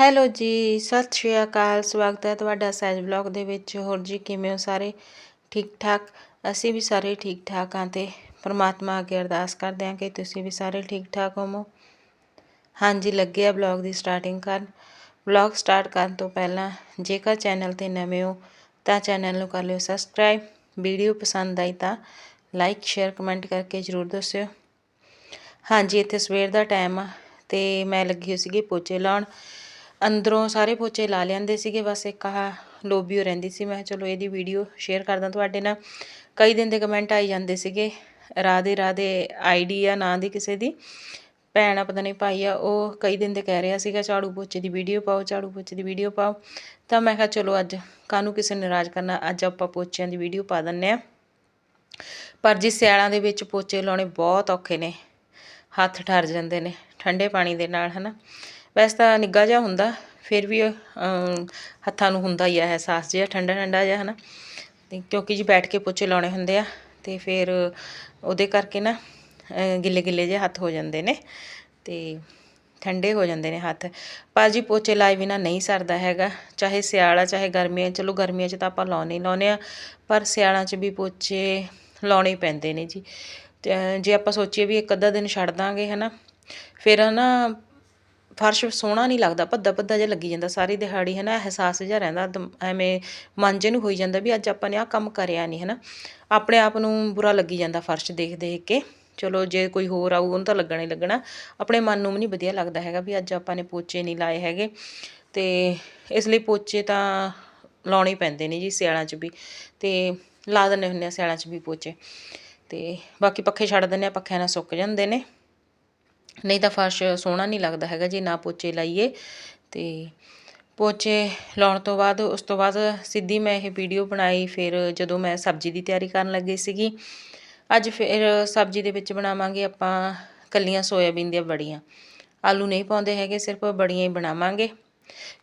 Hello ਜੀ, ਸਤਿ ਸ਼੍ਰੀ ਅਕਾਲ, ਸਵਾਗਤ ਹੈ ਤੁਹਾਡਾ ਸਹਿਜ ਬਲੌਗ ਦੇ ਵਿੱਚ। ਹੋਰ ਜੀ, ਕਿਵੇਂ ਹੋ ਸਾਰੇ? ਠੀਕ ਠਾਕ ਅਸੀਂ ਵੀ ਸਾਰੇ ਠੀਕ ਠਾਕ ਹਾਂ ਤੇ ਪਰਮਾਤਮਾ ਅੱਗੇ ਅਰਦਾਸ ਕਰਦੇ ਹਾਂ ਕਿ ਤੁਸੀਂ ਵੀ ਸਾਰੇ ਠੀਕ ਠਾਕ ਹੋਵੋ। ਹਾਂਜੀ, ਲੱਗੇ ਆ ਬਲੌਗ ਦੀ ਸਟਾਰਟਿੰਗ ਕਰਨ। ਬਲੌਗ ਸਟਾਰਟ ਕਰਨ ਤੋਂ ਪਹਿਲਾਂ, ਜੇਕਰ ਚੈਨਲ ਤੇ ਨਵੇਂ ਹੋ, ਤਾਂ ਚੈਨਲ ਨੂੰ ਕਰ ਲਿਓ ਸਬਸਕ੍ਰਾਈਬ। ਵੀਡੀਓ ਪਸੰਦ ਆਈ ਤਾਂ ਲਾਈਕ, ਸ਼ੇਅਰ, ਕਮੈਂਟ ਕਰਕੇ ਜਰੂਰ ਦੱਸਿਓ। ਹਾਂਜੀ, ਇੱਥੇ ਸਵੇਰ ਦਾ ਟਾਈਮ ਆ ਤੇ ਮੈਂ ਲੱਗੀ ਹੋਈ ਸੀਗੀ ਪੋਚੇ ਲਾਉਣ। ਅੰਦਰੋਂ ਸਾਰੇ ਪੋਚੇ ਲਾ ਲਿਆਂਦੇ ਸੀਗੇ, ਬਸ ਇੱਕ ਆਹ ਲੋਬੀਓ ਰਹਿੰਦੀ ਸੀ। ਮੈਂ ਚਲੋ ਇਹਦੀ ਵੀਡੀਓ ਸ਼ੇਅਰ ਕਰਦਾ। ਤੁਹਾਡੇ ਨਾਲ ਕਈ ਦਿਨ ਦੇ ਕਮੈਂਟ ਆਈ ਜਾਂਦੇ ਸੀਗੇ ਰਾਦੇ ਰਾਦੇ ਆਈਡੀ ਆ, ਨਾਂ ਦੀ ਕਿਸੇ ਦੀ। ਭੈਣ ਆ, ਪਤਾ ਨਹੀਂ ਭਾਈ ਆ, ਉਹ ਕਈ ਦਿਨ ਦੇ ਕਹਿ ਰਿਹਾ ਸੀਗਾ, ਝਾੜੂ ਪੋਚੇ ਦੀ ਵੀਡੀਓ ਪਾਓ, ਝਾੜੂ ਪੋਚੇ ਦੀ ਵੀਡੀਓ ਪਾਓ। ਤਾਂ ਮੈਂ ਕਿਹਾ ਚਲੋ ਅੱਜ ਕਾਹਨੂੰ ਕਿਸੇ ਨੂੰ ਨਾਰਾਜ਼ ਕਰਨਾ, ਅੱਜ ਆਪਾਂ ਪੋਚਿਆਂ ਦੀ ਵੀਡੀਓ ਪਾ ਦਿੰਨੇ ਆ। ਪਰ ਜੀ ਸਿਆਲਾਂ ਦੇ ਵਿੱਚ ਪੋਚੇ ਲਾਉਣੇ ਬਹੁਤ ਔਖੇ ਨੇ, ਹੱਥ ਠਰ ਜਾਂਦੇ ਨੇ, ਠੰਡੇ ਪਾਣੀ ਦੇ ਨਾਲ, ਹਨਾ। ਵੈਸੇ ਤਾਂ ਨਿੱਗਾ ਜਿਹਾ ਹੁੰਦਾ, ਫਿਰ ਵੀ ਹੱਥਾਂ ਨੂੰ ਹੁੰਦਾ ਹੀ ਆ ਅਹਿਸਾਸ ਜਿਹਾ, ਠੰਡਾ ਠੰਡਾ ਜਿਹਾ, ਹਨਾ। ਤੇ ਕਿਉਂਕਿ ਜੀ ਬੈਠ ਕੇ ਪੋਚੇ ਲਾਉਣੇ ਹੁੰਦੇ ਆ, ਤੇ ਫਿਰ ਉਹਦੇ ਕਰਕੇ ਨਾ ਗਿੱਲੇ ਗਿੱਲੇ ਜਿਹੇ ਹੱਥ ਹੋ ਜਾਂਦੇ ਨੇ, ਤੇ ਠੰਡੇ ਹੋ ਜਾਂਦੇ ਨੇ ਹੱਥ। ਪਰ ਜੀ ਪੋਚੇ ਲਾਏ ਬਿਨਾ ਨਹੀਂ ਸਰਦਾ ਹੈਗਾ, ਚਾਹੇ ਸਿਆਲਾ, ਚਾਹੇ ਗਰਮੀਆਂ ਚਲੋ ਗਰਮੀਆਂ 'ਚ ਤਾਂ ਆਪਾਂ ਲਾਉਣੇ ਹੀ ਲਾਉਨੇ ਆ, ਪਰ ਸਿਆਲਾਂ 'ਚ ਵੀ ਪੋਚੇ ਲਾਉਣੇ ਪੈਂਦੇ ਨੇ ਜੀ। ਜੇ ਆਪਾਂ ਸੋਚੀਏ ਵੀ ਇੱਕ ਅੱਧਾ ਦਿਨ ਛੱਡ ਦਾਂਗੇ, ਹਨਾ, ਫਿਰ ਨਾ ਫਰਸ਼ ਸੋਹਣਾ ਨਹੀਂ ਲੱਗਦਾ ਭੱਦਾ ਭੱਦਾ ਜਿਹਾ ਲੱਗੀ ਜਾਂਦਾ, ਸਾਰੀ ਦਿਹਾੜੀ ਹੈ ਨਾ ਅਹਿਸਾਸ ਜਿਹਾ ਰਹਿੰਦਾ ਐਵੇਂ ਮਨ ਜੇ ਨੂੰ ਹੋਈ ਜਾਂਦਾ ਵੀ ਅੱਜ ਆਪਾਂ ਨੇ ਆਹ ਕੰਮ ਕਰਿਆ ਨਹੀਂ ਹੈ ਨਾ ਆਪਣੇ ਆਪ ਨੂੰ ਬੁਰਾ ਲੱਗੀ ਜਾਂਦਾ ਫਰਸ਼ ਦੇਖ ਦੇਖ ਕੇ, ਚਲੋ ਜੇ ਕੋਈ ਹੋਰ ਆਊ ਉਹਨੂੰ ਤਾਂ ਲੱਗਣਾ ਹੀ ਲੱਗਣਾ, ਆਪਣੇ ਮਨ ਨੂੰ ਵੀ ਨਹੀਂ ਵਧੀਆ ਲੱਗਦਾ ਹੈਗਾ ਵੀ ਅੱਜ ਆਪਾਂ ਨੇ ਪੋਚੇ ਨਹੀਂ ਲਾਏ ਹੈਗੇ, ਤੇ ਇਸ ਲਈ ਪੋਚੇ ਤਾਂ ਲਾਉਣੇ ਪੈਂਦੇ ਨੇ ਜੀ ਸਿਆਲਾਂ 'ਚ ਵੀ, ਤੇ ਲਾ ਦਿੰਦੇ ਹੁੰਦੇ ਆ ਸਿਆਲਾਂ 'ਚ ਵੀ ਪੋਚੇ, ਤੇ ਬਾਕੀ ਪੱਖੇ ਛੱਡ ਦਿੰਦੇ ਆ, ਪੱਖਿਆਂ ਨਾਲ ਸੁੱਕ ਜਾਂਦੇ ਨੇ। ਨਹੀਂ ਤਾਂ ਫਰਸ਼ ਸੋਹਣਾ ਨਹੀਂ ਲੱਗਦਾ ਹੈਗਾ ਜੇ, ਨਾ ਪੋਚੇ ਲਾਈਏ। ਤੇ ਪੋਚੇ ਲਾਉਣ ਤੋਂ ਬਾਅਦ, ਉਸ ਤੋਂ ਬਾਅਦ ਸਿੱਧੀ ਮੈਂ ਇਹ ਵੀਡੀਓ ਬਣਾਈ, ਫਿਰ ਜਦੋਂ ਮੈਂ ਸਬਜ਼ੀ ਦੀ ਤਿਆਰੀ ਕਰਨ ਲੱਗੀ ਸੀਗੀ, ਅੱਜ ਫਿਰ ਸਬਜ਼ੀ ਦੇ ਵਿੱਚ ਬਣਾਵਾਂਗੇ ਆਪਾਂ ਕੱਲੀਆਂ ਸੋਇਆਬੀਨ ਦੀਆਂ ਬੜੀਆਂ। ਆਲੂ ਨਹੀਂ ਪਾਉਂਦੇ ਹੈਗੇ, ਸਿਰਫ ਬੜੀਆਂ ਹੀ ਬਣਾਵਾਂਗੇ।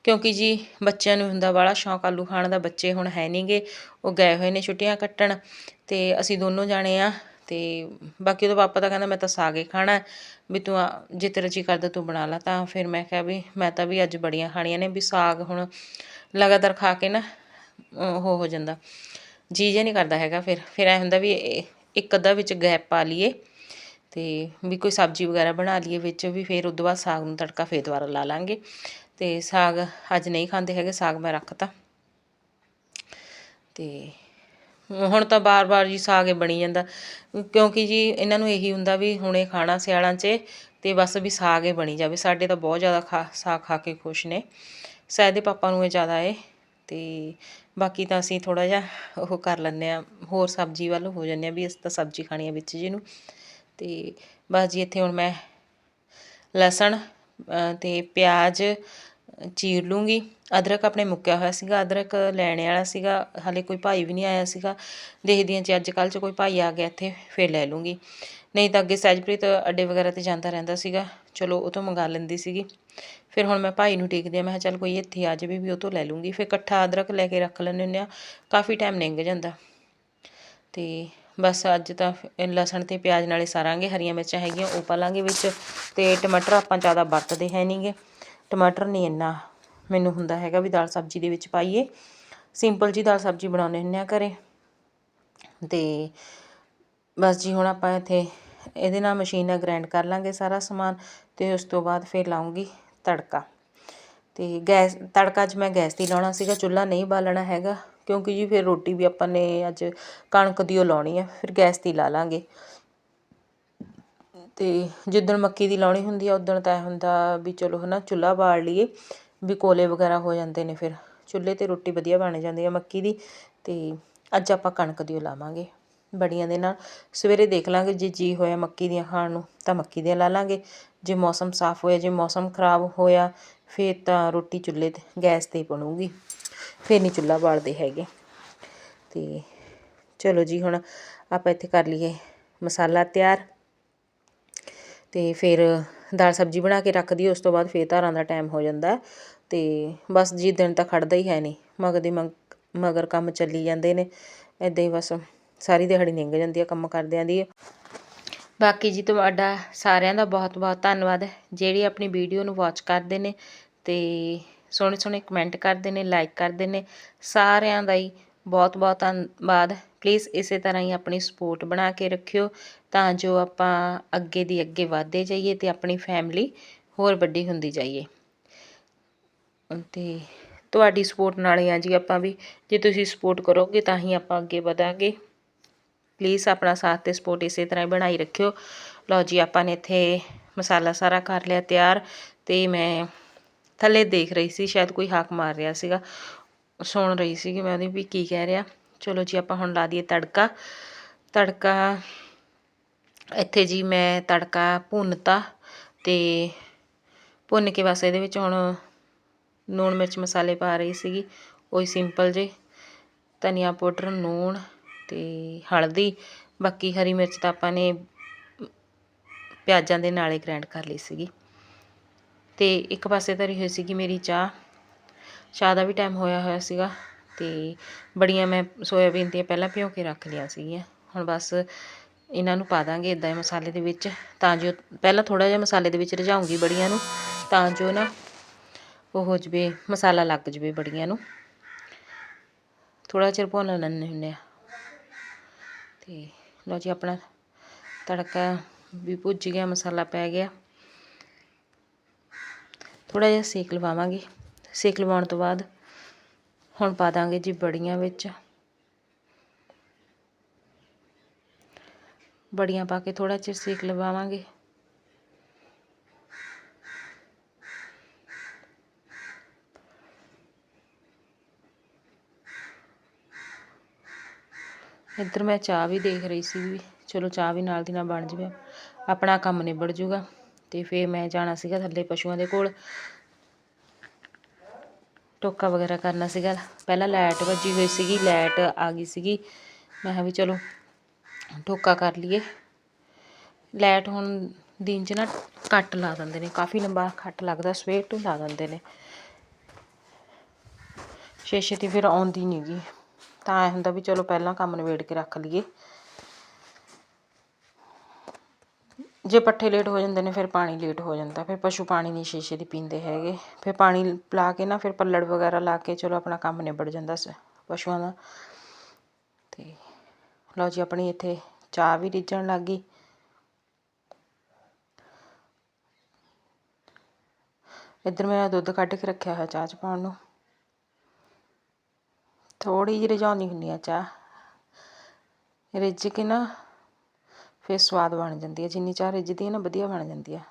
ਕਿਉਂਕਿ ਜੀ ਬੱਚਿਆਂ ਨੂੰ ਹੁੰਦਾ ਵਾਲਾ ਸ਼ੌਂਕ, ਆਲੂ ਖਾਣ ਦਾ ਬੱਚੇ ਹੁਣ ਹੈ ਨਹੀਂਗੇ ਉਹ ਗਏ ਹੋਏ ਨੇ ਛੁੱਟੀਆਂ ਕੱਟਣ, ਤੇ ਅਸੀਂ ਦੋਨੋਂ ਜਾਣੇ ਆ ਤੇ ਬਾਕੀ ਉਹਦਾ ਪਾਪਾ ਤਾਂ ਕਹਿੰਦਾ ਮੈਂ ਤਾਂ ਸਾਗ ਹੀ ਖਾਣਾ ਵੀ ਤੂੰ ਜੇ ਤੇਰਾ ਜੀ ਕਰਦਾ ਤੂੰ ਬਣਾ ਲਾ। ਤਾਂ ਫਿਰ ਮੈਂ ਕਿਹਾ ਵੀ ਮੈਂ ਤਾਂ ਵੀ ਅੱਜ ਬੜੀਆਂ ਖਾਣੀਆਂ ਨੇ, ਵੀ ਸਾਗ ਹੁਣ ਲਗਾਤਾਰ ਖਾ ਕੇ ਨਾ ਉਹ ਹੋ ਜਾਂਦਾ। ਜੀ ਜੇ ਨਹੀਂ ਕਰਦਾ ਹੈਗਾ ਫਿਰ ਫਿਰ ਐ ਹੁੰਦਾ ਵੀ ਇੱਕ ਅੱਧਾ ਵਿੱਚ ਗੈਪ ਪਾ ਲਈਏ ਤੇ ਵੀ ਕੋਈ ਸਬਜ਼ੀ ਵਗੈਰਾ ਬਣਾ ਲਈਏ ਵਿੱਚ, ਵੀ ਫਿਰ ਉਦੋਂ ਬਾਅਦ ਸਾਗ ਨੂੰ ਤੜਕਾ ਫੇਰ ਦੁਬਾਰਾ ਲਾ ਲਾਂਗੇ। ਤੇ ਸਾਗ ਅੱਜ ਨਹੀਂ ਖਾਂਦੇ ਹੈਗੇ, ਸਾਗ ਮੈਂ ਰੱਖਤਾ। ਤੇ ਹੁਣ ਤਾਂ ਵਾਰ ਵਾਰ ਜੀ ਸਾਗ ਬਣੀ ਜਾਂਦਾ। ਕਿਉਂਕਿ ਜੀ ਇਹਨਾਂ ਨੂੰ ਇਹੀ ਹੁੰਦਾ ਵੀ ਹੁਣੇ ਖਾਣਾ ਸਿਆਲਾਂ 'ਚ ਤੇ ਬਸ ਵੀ ਸਾਗ ਹੀ ਬਣੀ ਜਾਵੇ। ਸਾਡੇ ਤਾਂ ਬਹੁਤ ਜ਼ਿਆਦਾ ਖਾ, ਸਾਗ ਖਾ ਕੇ ਖੁਸ਼ ਨੇ। ਸ਼ਾਇਦ ਦੇ ਪਾਪਾ ਨੂੰ ਇਹ ਜ਼ਿਆਦਾ ਏ ਤੇ ਬਾਕੀ ਤਾਂ ਅਸੀਂ ਥੋੜਾ ਜਿਹਾ ਉਹ ਕਰ ਲੈਂਦੇ ਆ ਹੋਰ ਸਬਜ਼ੀ ਵੱਲ ਹੋ ਜਾਂਦੇ ਆ ਵੀ ਅਸੀਂ ਤਾਂ ਸਬਜ਼ੀ ਖਾਣੀ ਆ ਵਿੱਚ ਜਿਹਨੂੰ ਤੇ ਬਸ ਜੀ ਇੱਥੇ ਹੁਣ ਮੈਂ ਲਸਣ ਤੇ ਪਿਆਜ਼ ਚੀਰ ਲੂੰਗੀ। ਅਦਰਕ ਆਪਣੇ ਮੁੱਕਿਆ ਹੋਇਆ ਸੀਗਾ। ਅਦਰਕ ਲੈਣ ਵਾਲਾ ਸੀਗਾ। ਹਾਲੇ ਕੋਈ ਭਾਈ ਵੀ ਨਹੀਂ ਆਇਆ ਸੀਗਾ। ਦੇਖਦੀ ਹਾਂ ਜੇ ਅੱਜ ਕੱਲ੍ਹ 'ਚ ਕੋਈ ਭਾਈ ਆ ਗਿਆ ਇੱਥੇ, ਫਿਰ ਲੈ ਲੂੰਗੀ। ਨਹੀਂ ਤਾਂ ਅੱਗੇ ਸਹਿਜਪ੍ਰੀਤ ਅੱਡੇ ਵਗੈਰਾ ਤੇ ਜਾਂਦਾ ਰਹਿੰਦਾ ਸੀਗਾ। ਚਲੋ, ਉਹ ਤੋਂ ਮੰਗਾ ਲੈਂਦੀ ਸੀਗੀ। ਫਿਰ ਹੁਣ ਮੈਂ ਭਾਈ ਨੂੰ ਟੇਕਦੀ ਆ ਮੈਂ ਕਿਹਾ, ਚੱਲ ਕੋਈ ਇੱਥੇ ਆ ਜਾਵੇ ਵੀ ਉਹ ਤੋਂ ਲੈ ਲੂੰਗੀ। ਫਿਰ ਇਕੱਠਾ ਅਦਰਕ ਲੈ ਕੇ ਰੱਖ ਲੈਂਦੇ ਹੁੰਦੇ ਆ ਕਾਫੀ ਟਾਈਮ ਲੰਘ ਜਾਂਦਾ। ਤੇ ਬਸ ਅੱਜ ਤਾਂ ਲਸਣ ਤੇ ਪਿਆਜ਼ ਨਾਲੇ ਸਾਰਾਂਗੇ। ਹਰੀਆਂ ਮਿਰਚਾਂ ਹੈਗੀਆਂ, ਉਹ ਪਾ ਲਾਂਗੇ ਵਿੱਚ। ਤੇ ਟਮਾਟਰ ਆਪਾਂ ਜ਼ਿਆਦਾ ਵਰਤਦੇ ਹੈ ਨਹੀਂਗੇ ਟਮਾਟਰ ਨਹੀਂ ਇੰਨਾ ਮੈਨੂੰ ਹੁੰਦਾ ਹੈਗਾ ਵੀ ਦਾਲ ਸਬਜ਼ੀ ਦੇ ਵਿੱਚ ਪਾਈਏ। ਸਿੰਪਲ ਜੀ ਦਾਲ ਸਬਜ਼ੀ ਬਣਾਉਂਦੇ ਹੁੰਦੇ ਆ ਘਰੇ। ਤੇ ਬਸ ਜੀ ਹੁਣ ਆਪਾਂ ਇੱਥੇ ਇਹਦੇ ਨਾਲ ਮਸ਼ੀਨ ਨਾਲ ਗ੍ਰਾਈਂਡ ਕਰ ਲਾਂਗੇ ਸਾਰਾ ਸਮਾਨ ਤੇ ਉਸ ਤੋਂ ਬਾਅਦ ਫਿਰ ਲਾਉਂਗੀ ਤੜਕਾ। ਤੇ ਗੈਸ ਤੜਕਾ ਅੱਜ ਮੈਂ ਗੈਸ 'ਤੇ ਲਾਉਣਾ ਸੀਗਾ, ਚੁੱਲ੍ਹਾ ਨਹੀਂ ਬਾਲਣਾ ਹੈਗਾ ਕਿਉਂਕਿ ਜੀ ਫਿਰ ਰੋਟੀ ਵੀ ਆਪਾਂ ਨੇ ਅੱਜ ਕਣਕ ਦੀ ਉਹ ਲਾਉਣੀ ਆ, ਫਿਰ ਗੈਸ 'ਤੇ ਲਾ ਲਾਂਗੇ। ਅਤੇ ਜਿੱਦਣ ਮੱਕੀ ਦੀ ਲਾਉਣੀ ਹੁੰਦੀ ਆ ਉੱਦਣ ਤਾਂ ਹੁੰਦਾ ਵੀ ਚਲੋ ਹੈ ਨਾ ਚੁੱਲ੍ਹਾ ਬਾਲ ਲਈਏ, ਵੀ ਕੋਲੇ ਵਗੈਰਾ ਹੋ ਜਾਂਦੇ ਨੇ ਫਿਰ। ਚੁੱਲ੍ਹੇ 'ਤੇ ਰੋਟੀ ਵਧੀਆ ਬਣ ਜਾਂਦੀ ਆ ਮੱਕੀ ਦੀ ਅਤੇ ਅੱਜ ਆਪਾਂ ਕਣਕ ਦੀ ਲਾਵਾਂਗੇ ਬੜੀਆਂ ਦੇ ਨਾਲ। ਸਵੇਰੇ ਦੇਖ ਲਾਂਗੇ ਜੇ ਜੀਅ ਹੋਇਆ ਮੱਕੀ ਦੀਆਂ ਖਾਣ ਨੂੰ, ਤਾਂ ਮੱਕੀ ਦੀਆਂ ਲਾ ਲਾਂਗੇ। ਜੇ ਮੌਸਮ ਸਾਫ਼ ਹੋਇਆ, ਜੇ ਮੌਸਮ ਖਰਾਬ ਹੋਇਆ, ਫਿਰ ਤਾਂ ਰੋਟੀ ਚੁੱਲ੍ਹੇ 'ਤੇ, ਗੈਸ 'ਤੇ ਬਣੂਗੀ। ਫਿਰ ਨਹੀਂ ਚੁੱਲ੍ਹਾ ਬਾਲਦੇ ਹੈਗੇ। ਅਤੇ ਚਲੋ ਜੀ, ਹੁਣ ਆਪਾਂ ਇੱਥੇ ਕਰ ਲਈਏ ਮਸਾਲਾ ਤਿਆਰ। ਅਤੇ ਫਿਰ ਦਾਲ ਸਬਜ਼ੀ ਬਣਾ ਕੇ ਰੱਖਦੀ, ਉਸ ਤੋਂ ਬਾਅਦ ਫਿਰ ਧਾਰਾਂ ਦਾ ਟਾਈਮ ਹੋ ਜਾਂਦਾ। ਅਤੇ ਬਸ ਜੀ ਦਿਨ ਤਾਂ ਖੜਦਾ ਹੀ ਹੈ ਨਹੀਂ ਮਗਦੀ ਮਗਰ ਕੰਮ ਚੱਲੀ ਜਾਂਦੇ ਨੇ ਇੱਦਾਂ ਹੀ ਬਸ ਸਾਰੀ ਦਿਹਾੜੀ ਨਿੰਗ ਜਾਂਦੀ ਆ ਕੰਮ ਕਰਦਿਆਂ ਦੀ। ਬਾਕੀ ਜੀ ਤੁਹਾਡਾ ਸਾਰਿਆਂ ਦਾ ਬਹੁਤ ਬਹੁਤ ਧੰਨਵਾਦ, ਜਿਹੜੀ ਆਪਣੀ ਵੀਡੀਓ ਨੂੰ ਵਾਚ ਕਰਦੇ ਨੇ ਅਤੇ ਸੋਹਣੇ ਸੋਹਣੇ ਕਮੈਂਟ ਕਰਦੇ ਨੇ ਲਾਈਕ ਕਰਦੇ ਨੇ, ਸਾਰਿਆਂ ਦਾ ਹੀ ਬਹੁਤ ਬਹੁਤ ਧੰਨਵਾਦ। ਪਲੀਜ਼ ਇਸੇ ਤਰ੍ਹਾਂ ਹੀ ਆਪਣੀ ਸਪੋਰਟ ਬਣਾ ਕੇ ਰੱਖਿਓ ਤਾਂ ਜੋ ਆਪਾਂ ਅੱਗੇ ਦੀ ਅੱਗੇ ਵਧਦੇ ਜਾਈਏ ਤੇ ਆਪਣੀ ਫੈਮਿਲੀ ਹੋਰ ਵੱਡੀ ਹੁੰਦੀ ਜਾਈਏ। ਤੇ ਤੁਹਾਡੀ ਸਪੋਰਟ ਨਾਲ ਹੀ ਆ ਜੀ ਆਪਾਂ ਵੀ। ਜੇ ਤੁਸੀਂ ਸਪੋਰਟ ਕਰੋਗੇ ਤਾਂ ਹੀ ਆਪਾਂ ਅੱਗੇ ਵਧਾਂਗੇ। ਪਲੀਜ਼ ਆਪਣਾ ਸਾਥ ਤੇ ਸਪੋਰਟ ਇਸੇ ਤਰ੍ਹਾਂ ਹੀ ਬਣਾਈ ਰੱਖਿਓ। ਲਓ ਜੀ, ਆਪਾਂ ਨੇ ਇੱਥੇ ਮਸਾਲਾ ਸਾਰਾ ਕਰ ਲਿਆ ਤਿਆਰ ਤੇ ਮੈਂ ਥੱਲੇ ਦੇਖ ਰਹੀ ਸੀ, ਸ਼ਾਇਦ ਕੋਈ ਹਾਕ ਮਾਰ ਰਿਹਾ ਸੀਗਾ। ਸੁਣ ਰਹੀ ਸੀ ਕਿ ਮੈਂ ਉਹਦੀ ਵੀ ਕੀ ਕਹਿ ਰਿਹਾ। ਚਲੋ ਜੀ, ਆਪਾਂ ਹੁਣ ਲਾ ਦਈਏ ਤੜਕਾ। ਤੜਕਾ ਇੱਥੇ ਜੀ ਮੈਂ ਤੜਕਾ ਭੁੰਨਤਾ ਤੇ ਭੁੰਨ ਕੇ ਬਸ ਇਹਦੇ ਵਿੱਚ ਹੁਣ ਲੂਣ ਮਿਰਚ ਮਸਾਲੇ ਪਾ ਰਹੀ ਸੀਗੀ। ਉਹੀ ਸਿੰਪਲ ਜੇ। ਧਨੀਆ ਪਾਊਡਰ, ਲੂਣ ਤੇ ਹਲਦੀ। ਬਾਕੀ ਹਰੀ ਮਿਰਚ ਤਾਂ ਆਪਾਂ ਨੇ ਪਿਆਜ਼ਾਂ ਦੇ ਨਾਲੇ ਗ੍ਰਾਈਂਡ ਕਰ ਲਈ ਸੀਗੀ। ਤੇ ਇੱਕ ਪਾਸੇ ਧਰੀ ਹੋਈ ਸੀਗੀ ਮੇਰੀ ਚਾਹ। ਚਾਹ ਦਾ ਵੀ ਟਾਈਮ ਹੋਇਆ ਹੋਇਆ ਸੀਗਾ ਤੇ ਬੜੀਆਂ ਮੈਂ ਸੋਇਆਬੀਨ ਦੀਆਂ ਪਹਿਲਾਂ ਭਿਓ ਕੇ ਰੱਖ ਲਈਆਂ ਸੀਗੀਆਂ। ਹੁਣ ਬਸ ਇਹਨਾਂ ਨੂੰ ਪਾ ਦਾਂਗੇ ਇਦਾਂ ਮਸਾਲੇ ਦੇ ਵਿੱਚ ਤਾਂ ਜੋ ਪਹਿਲਾਂ ਥੋੜਾ ਜਿਹਾ ਮਸਾਲੇ ਦੇ ਵਿੱਚ ਰਝਾਉਂਗੀ ਬੜੀਆਂ ਨੂੰ ਤਾਂ ਜੋ ਨਾ ਉਹ ਹੋ ਜਵੇ, ਮਸਾਲਾ ਲੱਗ ਜਵੇ ਬੜੀਆਂ ਨੂੰ। ਥੋੜਾ ਚਿਰ ਭੁੰਨ ਲੈਣੇ ਹੁੰਦੇ ਆ। ਤੇ ਲਓ ਜੀ ਆਪਣਾ ਤੜਕਾ ਵੀ ਭੁੱਜ ਗਿਆ, ਮਸਾਲਾ ਪੈ ਗਿਆ। ਥੋੜਾ ਜਿਹਾ ਸੇਕ ਲਵਾਵਾਂਗੇ। ਸੇਕ ਲਵਾਉਣ ਤੋਂ ਬਾਅਦ ਹੁਣ ਪਾ ਦਾਂਗੇ ਜੀ ਬੜੀਆਂ ਵਿੱਚ। ਬੜੀਆਂ ਪਾ ਕੇ ਥੋੜਾ ਚਿਰ ਸੇਕ ਲਵਾਵਾਂਗੇ। ਇੱਧਰ ਮੈਂ ਚਾਹ ਵੀ ਦੇਖ ਰਹੀ ਸੀ ਵੀ ਚਲੋ ਚਾਹ ਵੀ ਨਾਲ ਦੀ ਨਾਲ ਬਣ ਜਵੇ। ਆਪਣਾ ਕੰਮ ਨਿਬੜ ਜੂਗਾ ਤੇ ਫੇਰ ਮੈਂ ਜਾਣਾ ਸੀਗਾ ਥੱਲੇ ਪਸ਼ੂਆਂ ਦੇ ਕੋਲ। ਟੋਕਾ ਵਗੈਰਾ ਕਰਨਾ ਸੀਗਾ। ਪਹਿਲਾਂ ਲਾਈਟ ਵੱਜੀ ਹੋਈ ਸੀਗੀ, ਲਾਈਟ ਆ ਗਈ ਸੀਗੀ। ਮੈਂ ਕਿਹਾ ਵੀ ਚਲੋ ਟੋਕਾ ਕਰ ਲਈਏ। ਲਾਈਟ ਹੁਣ ਦਿਨ 'ਚ ਨਾ ਕੱਟ ਲਾ ਦਿੰਦੇ ਨੇ, ਕਾਫੀ ਲੰਬਾ ਕੱਟ ਲੱਗਦਾ, ਸਵੇਰ ਤੋਂ ਲਾ ਦਿੰਦੇ ਨੇ। ਛੇ ਤੇ ਫਿਰ ਆਉਂਦੀ ਨਹੀਂ ਗੀ। ਤਾਂ ਐ ਹੁੰਦਾ ਵੀ ਚਲੋ ਪਹਿਲਾਂ ਕੰਮ ਨਿਬੇੜ ਕੇ ਰੱਖ ਲਈਏ। ਜੇ ਪੱਠੇ ਲੇਟ ਹੋ ਜਾਂਦੇ ਨੇ, ਫਿਰ ਪਾਣੀ ਲੇਟ ਹੋ ਜਾਂਦਾ। ਫਿਰ ਪਸ਼ੂ ਪਾਣੀ ਨਹੀਂ ਸ਼ੀਸ਼ੇ ਦੀ ਪੀਂਦੇ ਹੈਗੇ। ਫਿਰ ਪਾਣੀ ਪਿਲਾ ਕੇ ਨਾ, ਫਿਰ ਪੱਲੜ ਵਗੈਰਾ ਲਾ ਕੇ ਚਲੋ ਆਪਣਾ ਕੰਮ ਨਿਬੜ ਜਾਂਦਾ ਪਸ਼ੂਆਂ ਦਾ। ਤੇ ਲਓ ਜੀ, ਆਪਣੀ ਇੱਥੇ ਚਾਹ ਵੀ ਰਿੱਝਣ ਲੱਗ ਗਈ। ਇੱਧਰ ਮੇਰਾ ਦੁੱਧ ਕੱਢ ਕੇ ਰੱਖਿਆ ਹੋਇਆ ਚਾਹ ਚ ਪਾਉਣ ਨੂੰ। ਥੋੜੀ ਜਿਹੀ ਰਝਾਉਣੀ ਹੁੰਦੀ ਆ ਚਾਹ। ਰਿੱਝ ਕੇ ਨਾ ਫਿਰ ਸਵਾਦ ਬਣ ਜਾਂਦੀ ਹੈ, ਜਿੰਨੀ ਚਾਹ ਰਿੱਝਦੀ ਹੈ ਨਾ ਵਧੀਆ ਬਣ ਜਾਂਦੀ ਹੈ।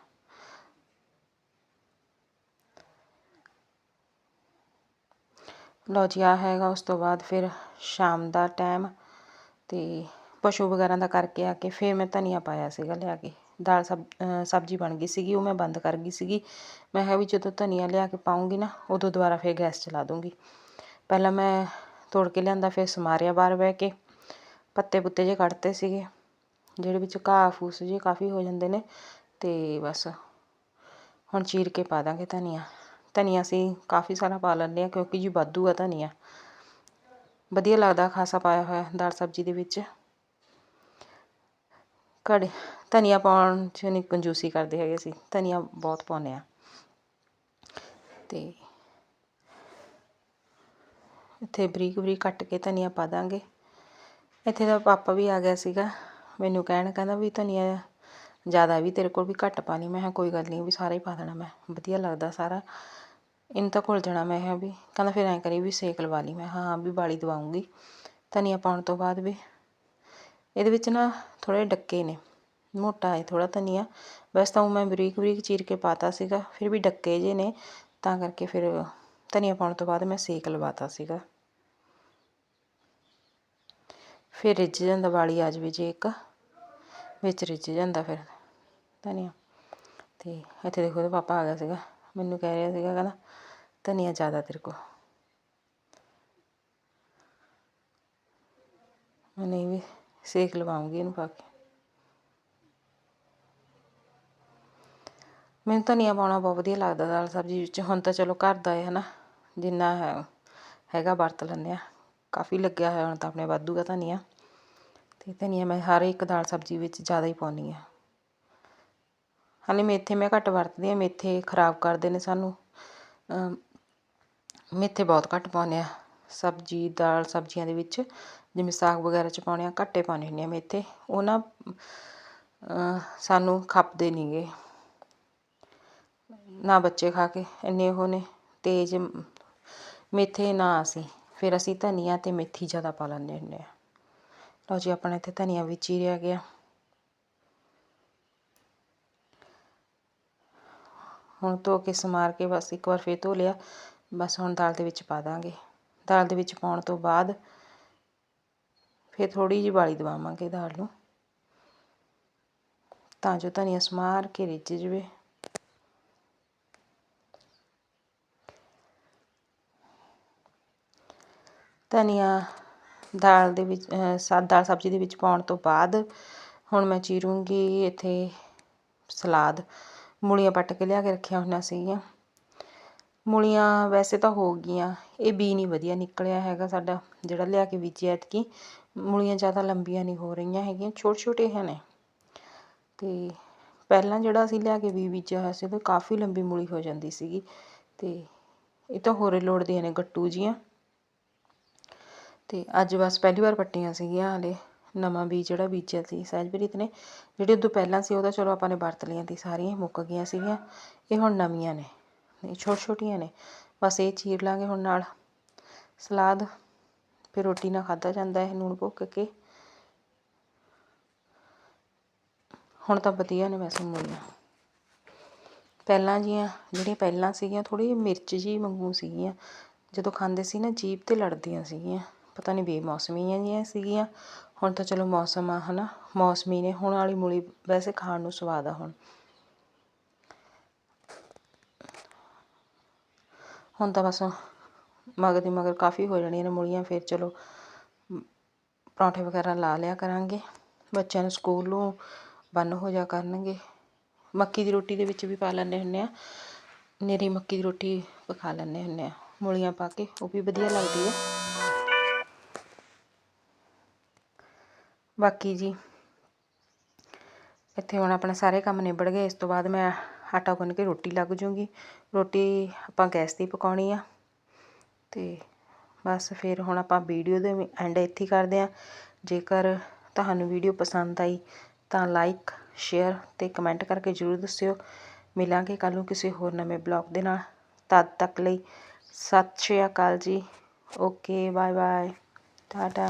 ਲਓ ਜੀ ਆ ਹੈਗਾ ਉਸ ਤੋਂ ਬਾਅਦ ਫਿਰ ਸ਼ਾਮ ਦਾ ਟਾਈਮ ਤੇ ਪਸ਼ੂ ਵਗੈਰਾ ਦਾ ਕਰਕੇ ਆ ਕੇ ਫਿਰ ਮੈਂ ਧਨੀਆ ਪਾਇਆ ਸੀਗਾ ਲਿਆ ਕੇ। ਦਾਲ ਸਬ ਸਬਜ਼ੀ ਬਣ ਗਈ ਸੀਗੀ, ਉਹ ਮੈਂ ਬੰਦ ਕਰ ਗਈ ਸੀਗੀ। ਮੈਂ ਕਿਹਾ ਵੀ ਜਦੋਂ ਧਨੀਆ ਲਿਆ ਕੇ ਪਾਉਂਗੀ ਨਾ, ਉਦੋਂ ਦੁਬਾਰਾ ਫਿਰ ਗੈਸ ਚਲਾ ਦੂੰਗੀ। ਪਹਿਲਾਂ ਮੈਂ ਤੋੜ ਕੇ ਲਿਆਂਦਾ, ਫਿਰ ਸਮਾਰਿਆ ਬਾਹਰ ਬਹਿ ਕੇ ਪੱਤੇ ਪੁੱਤੇ ਜੇ ਕੱਢਤੇ ਸੀਗੇ। ਜਿਹੜੇ ਵਿੱਚ ਘਾਹ ਫੂਸ ਜਿਹੇ ਕਾਫੀ ਹੋ ਜਾਂਦੇ ਨੇ ਅਤੇ ਬਸ ਹੁਣ ਚੀਰ ਕੇ ਪਾ ਦਾਂਗੇ ਧਨੀਆ। ਧਨੀਆ ਅਸੀਂ ਕਾਫੀ ਸਾਰਾ ਪਾ ਲੈਂਦੇ ਹਾਂ ਕਿਉਂਕਿ ਜੀ ਵਾਧੂ ਆ ਧਨੀਆ। ਵਧੀਆ ਲੱਗਦਾ ਖਾਸਾ ਪਾਇਆ ਹੋਇਆ ਦਾਲ ਸਬਜ਼ੀ ਦੇ ਵਿੱਚ। ਕੜੇ ਧਨੀਆ ਪਾਉਣ 'ਚ ਨਹੀਂ ਕੰਜੂਸੀ ਕਰਦੇ ਹੈਗੇ ਅਸੀਂ, ਧਨੀਆ ਬਹੁਤ ਪਾਉਂਦੇ ਆ ਤੇ ਇੱਥੇ ਬਰੀਕ ਬਰੀਕ ਕੱਟ ਕੇ ਧਨੀਆ ਪਾ ਦਾਂਗੇ। ਇੱਥੇ ਦਾ ਪਾਪਾ ਵੀ ਆ ਗਿਆ ਸੀਗਾ। ਮੈਨੂੰ ਕਹਿਣ ਕਹਿੰਦਾ ਵੀ ਧਨੀਆ ਜ਼ਿਆਦਾ ਵੀ ਤੇਰੇ ਕੋਲ ਵੀ ਘੱਟ ਪਾ ਲਈ ਮੈਂ ਕਿਹਾ, ਕੋਈ ਗੱਲ ਨਹੀਂ ਵੀ ਸਾਰਾ ਹੀ ਪਾ ਦੇਣਾ ਮੈਂ। ਵਧੀਆ ਲੱਗਦਾ ਸਾਰਾ। ਇਹਨੂੰ ਤਾਂ ਘੁਲ ਜਾਣਾ ਮੈਂ ਕਿਹਾ ਵੀ। ਕਹਿੰਦਾ ਫਿਰ ਐਂ ਕਰੀ ਵੀ ਸੇਕ ਲਵਾ ਲਈ। ਮੈਂ ਹਾਂ, ਵੀ ਬਾਲੀ ਦਵਾਉਂਗੀ। ਧਨੀਆ ਪਾਉਣ ਤੋਂ ਬਾਅਦ ਵੀ। ਇਹਦੇ ਵਿੱਚ ਨਾ ਥੋੜੇ ਡੱਕੇ ਨੇ। ਮੋਟਾ ਹੈ ਥੋੜਾ ਧਨੀਆ। ਵੈਸੇ ਤਾਂ ਉਹ ਮੈਂ ਬਰੀਕ ਬਰੀਕ ਚੀਰ ਕੇ ਪਾਤਾ ਸੀਗਾ। ਫਿਰ ਵੀ ਡੱਕੇ ਜੇ ਨੇ। ਤਾਂ ਕਰਕੇ ਫਿਰ ਧਨੀਆ ਪਾਉਣ ਤੋਂ ਬਾਅਦ ਮੈਂ ਸੇਕ ਲਵਾਤਾ ਸੀਗਾ। ਫਿਰ ਰਿੱਝ ਜਾਂਦਾ ਵਾਲੀ ਆ ਜਾਵੇ ਜੇ ਇੱਕ, ਵਿੱਚ ਰਿੱਝ ਜਾਂਦਾ ਫਿਰ, ਧਨੀਆ। ਤੇ ਇੱਥੇ ਦੇਖੋ ਤੇ ਪਾਪਾ ਆ ਗਿਆ ਸੀਗਾ, ਮੈਨੂੰ ਕਹਿ ਰਿਹਾ ਸੀਗਾ ਕਹਿੰਦਾ, ਧਨੀਆ ਜ਼ਿਆਦਾ ਤੇਰੇ ਕੋਲ। ਮੈਂ ਨਹੀਂ ਵੀ ਸੇਕ ਲਵਾਉਂਗੀ ਇਹਨੂੰ ਪਾ ਕੇ। ਮੈਨੂੰ ਧਨੀਆ ਪਾਉਣਾ ਬਹੁਤ ਵਧੀਆ ਲੱਗਦਾ ਦਾਲ ਸਬਜ਼ੀ ਵਿੱਚ। ਹੁਣ ਤਾਂ ਚਲੋ ਘਰ ਦਾ ਹੈ ਹਨਾ, ਜਿੰਨਾ ਹੈਗਾ ਵਰਤ ਲੈਂਦੇ ਆ। ਕਾਫੀ ਲੱਗਿਆ ਹੋਇਆ ਹੁਣ ਤਾਂ ਆਪਣੇ ਵਾਧੂ ਦਾ ਧਨੀਆ। ਅਤੇ ਧਨੀਆ ਮੈਂ ਹਰ ਇੱਕ ਦਾਲ ਸਬਜ਼ੀ ਵਿੱਚ ਜ਼ਿਆਦਾ ਹੀ ਪਾਉਂਦੀ ਹਾਂ। ਹਾਲੇ ਮੇਥੇ ਮੈਂ ਘੱਟ ਵਰਤਦੀ ਹਾਂ ਮੇਥੇ ਖਰਾਬ ਕਰਦੇ ਨੇ ਸਾਨੂੰ। ਮੇਥੇ ਬਹੁਤ ਘੱਟ ਪਾਉਂਦੇ ਆ ਸਬਜ਼ੀ ਦਾਲ ਸਬਜ਼ੀਆਂ ਦੇ ਵਿੱਚ ਜਿਵੇਂ ਸਾਗ ਵਗੈਰਾ ਚ ਪਾਉਣੇ ਆ ਘੱਟੇ ਪਾਉਂਦੇ ਹੁੰਦੇ ਆ ਮੇਥੇ। ਉਹ ਨਾ ਅਹ, ਸਾਨੂੰ ਖਪਦੇ ਨਹੀਂਗੇ ਨਾ ਬੱਚੇ ਖਾ ਕੇ ਇੰਨੇ ਉਹ ਨੇ। ਤੇਜ਼ ਮੇਥੇ ਨਾ ਅਸੀਂ। ਫਿਰ ਅਸੀਂ ਧਨੀਆ ਅਤੇ ਮੇਥੀ ਜ਼ਿਆਦਾ ਪਾ ਲੈਂਦੇ ਹੁੰਦੇ ਹਾਂ। ਲਓ ਜੀ, ਆਪਣਾ ਇੱਥੇ ਧਨੀਆ ਵਿੱਚ ਹੀ ਰਹਿ ਗਿਆ। ਹੁਣ ਧੋ ਕੇ ਸਮਾਰ ਕੇ ਬਸ ਇੱਕ ਵਾਰ ਫੇਰ ਧੋ ਲਿਆ। ਬਸ ਹੁਣ ਦਾਲ ਦੇ ਵਿੱਚ ਪਾ ਦਾਂਗੇ। ਦਾਲ ਦੇ ਵਿੱਚ ਪਾਉਣ ਤੋਂ ਬਾਅਦ ਫਿਰ ਥੋੜੀ ਜਿਹੀ ਵਾਲੀ ਦਵਾਵਾਂਗੇ ਦਾਲ ਨੂੰ। ਤਾਂ ਜੋ ਧਨੀਆ ਸਮਾਰ ਕੇ ਰਿੱਝ ਜਵੇ। ਧਨੀਆ ਦਾਲ ਦੇ ਵਿੱਚ ਸਾ, ਦਾਲ ਸਬਜ਼ੀ ਦੇ ਵਿੱਚ ਪਾਉਣ ਤੋਂ ਬਾਅਦ ਹੁਣ ਮੈਂ ਚੀਰੂੰਗੀ ਇੱਥੇ ਸਲਾਦ। ਮੂਲੀਆਂ ਪੱਟ ਕੇ ਲਿਆ ਕੇ ਰੱਖੀਆਂ ਹੋਈਆਂ ਸੀਗੀਆਂ। ਮੂਲੀਆਂ ਵੈਸੇ ਤਾਂ ਹੋ ਗਈਆਂ, ਇਹ ਬੀ ਨਹੀਂ ਵਧੀਆ ਨਿਕਲਿਆ ਹੈਗਾ ਸਾਡਾ, ਜਿਹੜਾ ਲਿਆ ਕੇ ਬੀਜਿਆ ਐਤਕੀ। ਮੂਲੀਆਂ ਜ਼ਿਆਦਾ ਲੰਬੀਆਂ ਨਹੀਂ ਹੋ ਰਹੀਆਂ ਹੈਗੀਆਂ ਛੋਟੇ ਛੋਟੇ ਹਨ ਤੇ ਪਹਿਲਾਂ ਜਿਹੜਾ ਅਸੀਂ ਲਿਆ ਕੇ ਬੀ ਬੀਜਿਆ ਹੋਇਆ ਸੀ ਉਹ ਕਾਫੀ ਲੰਬੀ ਮੂਲੀ ਹੋ ਜਾਂਦੀ ਸੀਗੀ। ਤੇ ਇਹ ਤਾਂ ਹੋਰੇ ਲੋੜਦੀਆਂ ਨੇ, ਗੱਟੂ ਜੀਆਂ। ਅਤੇ ਅੱਜ ਬਸ ਪਹਿਲੀ ਵਾਰ ਪੱਟੀਆਂ ਸੀਗੀਆਂ ਹਲੇ, ਨਵਾਂ ਬੀਜ ਜਿਹੜਾ ਬੀਜਿਆ ਸੀ ਸਹਿਜਪ੍ਰੀਤ ਨੇ, ਜਿਹੜੇ ਉਦੋਂ ਪਹਿਲਾਂ ਸੀ ਉਹ ਤਾਂ ਚਲੋ ਆਪਾਂ ਨੇ ਵਰਤ ਲਈਆਂ ਸੀ, ਸਾਰੀਆਂ ਮੁੱਕ ਗਈਆਂ ਸੀਗੀਆਂ, ਇਹ ਹੁਣ ਨਵੀਆਂ ਨੇ, ਇਹ ਛੋਟ ਛੋਟੀਆਂ ਨੇ, ਬਸ ਇਹ ਚੀਰ ਲਾਂਗੇ ਹੁਣ ਨਾਲ, ਸਲਾਦ, ਫਿਰ ਰੋਟੀ ਨਾਲ ਖਾਧਾ ਜਾਂਦਾ ਹੈ ਨੂਣ ਭੁੱਕ ਕੇ। ਹੁਣ ਤਾਂ ਵਧੀਆ ਨੇ ਵੈਸੇ ਮੂਲੀਆਂ। ਪਹਿਲਾਂ ਜੀਆਂ, ਜਿਹੜੀਆਂ ਪਹਿਲਾਂ ਸੀਗੀਆਂ ਥੋੜੀ ਮਿਰਚ ਜੀ ਵਾਂਗੂ ਸੀਗੀਆਂ, ਜਦੋਂ ਖਾਂਦੇ ਸੀ ਨਾ, ਜੀਭ ਤੇ ਲੜਦੀਆਂ ਸੀਗੀਆਂ। ਪਤਾ ਨਹੀਂ ਬੇਮੌਸਮੀਆਂ ਜਿਹੀਆਂ ਸੀਗੀਆਂ। ਹੁਣ ਤਾਂ ਚਲੋ ਮੌਸਮ ਆ, ਹਨਾ। ਮੌਸਮੀ ਨੇ ਹੁਣ ਵਾਲੀ ਮੂਲੀ ਵੈਸੇ ਖਾਣ ਨੂੰ ਸਵਾਦ ਆ ਹੁਣ। ਹੁਣ ਤਾਂ ਬਸ ਮਗਰ ਦੀ ਮਗਰ ਕਾਫੀ ਹੋ ਜਾਣੀਆਂ ਨੇ ਮੂਲੀਆਂ, ਫਿਰ ਚਲੋ ਪਰੌਂਠੇ ਵਗੈਰਾ ਲਾ ਲਿਆ ਕਰਾਂਗੇ। ਬੱਚਿਆਂ ਨੂੰ ਸਕੂਲੋਂ ਬੰਨ ਹੋ ਜਾ ਕਰਨਗੇ। ਮੱਕੀ ਦੀ ਰੋਟੀ ਦੇ ਵਿੱਚ ਵੀ ਪਾ ਲੈਂਦੇ ਹੁੰਦੇ ਆ। ਨਿਰੀ ਮੱਕੀ ਦੀ ਰੋਟੀ ਪਕਾ ਲੈਂਦੇ ਹੁੰਦੇ ਆ। ਮੂਲੀਆਂ ਪਾ ਕੇ, ਉਹ ਵੀ ਵਧੀਆ ਲੱਗਦੀ ਹੈ ਬਾਕੀ ਜੀ, ਇੱਥੇ ਹੁਣ ਆਪਣੇ ਸਾਰੇ ਕੰਮ ਨਿਬੜ ਗਏ, ਇਸ ਤੋਂ ਬਾਅਦ ਮੈਂ ਆਟਾ ਗੁੰਨ ਕੇ ਰੋਟੀ ਲੱਗ ਜੂੰਗੀ। ਰੋਟੀ ਆਪਾਂ ਗੈਸ ਦੀ ਪਕਾਉਣੀ ਆ ਤੇ ਬਸ ਫਿਰ ਹੁਣ ਆਪਾਂ ਵੀਡੀਓ ਦੇ ਐਂਡ ਇੱਥੇ ਕਰਦੇ ਆ। ਜੇਕਰ ਤੁਹਾਨੂੰ ਵੀਡੀਓ ਪਸੰਦ ਆਈ ਤਾਂ ਲਾਈਕ ਸ਼ੇਅਰ ਤੇ ਕਮੈਂਟ ਕਰਕੇ ਜ਼ਰੂਰ ਦੱਸਿਓ। ਮਿਲਾਂਗੇ ਕੱਲ ਨੂੰ ਕਿਸੇ ਹੋਰ ਨਵੇਂ ਬਲੌਗ ਦੇ ਨਾਲ। ਤਦ ਤੱਕ ਲਈ ਸਤਿ ਸ਼੍ਰੀ ਅਕਾਲ ਜੀ। Okay bye bye tata.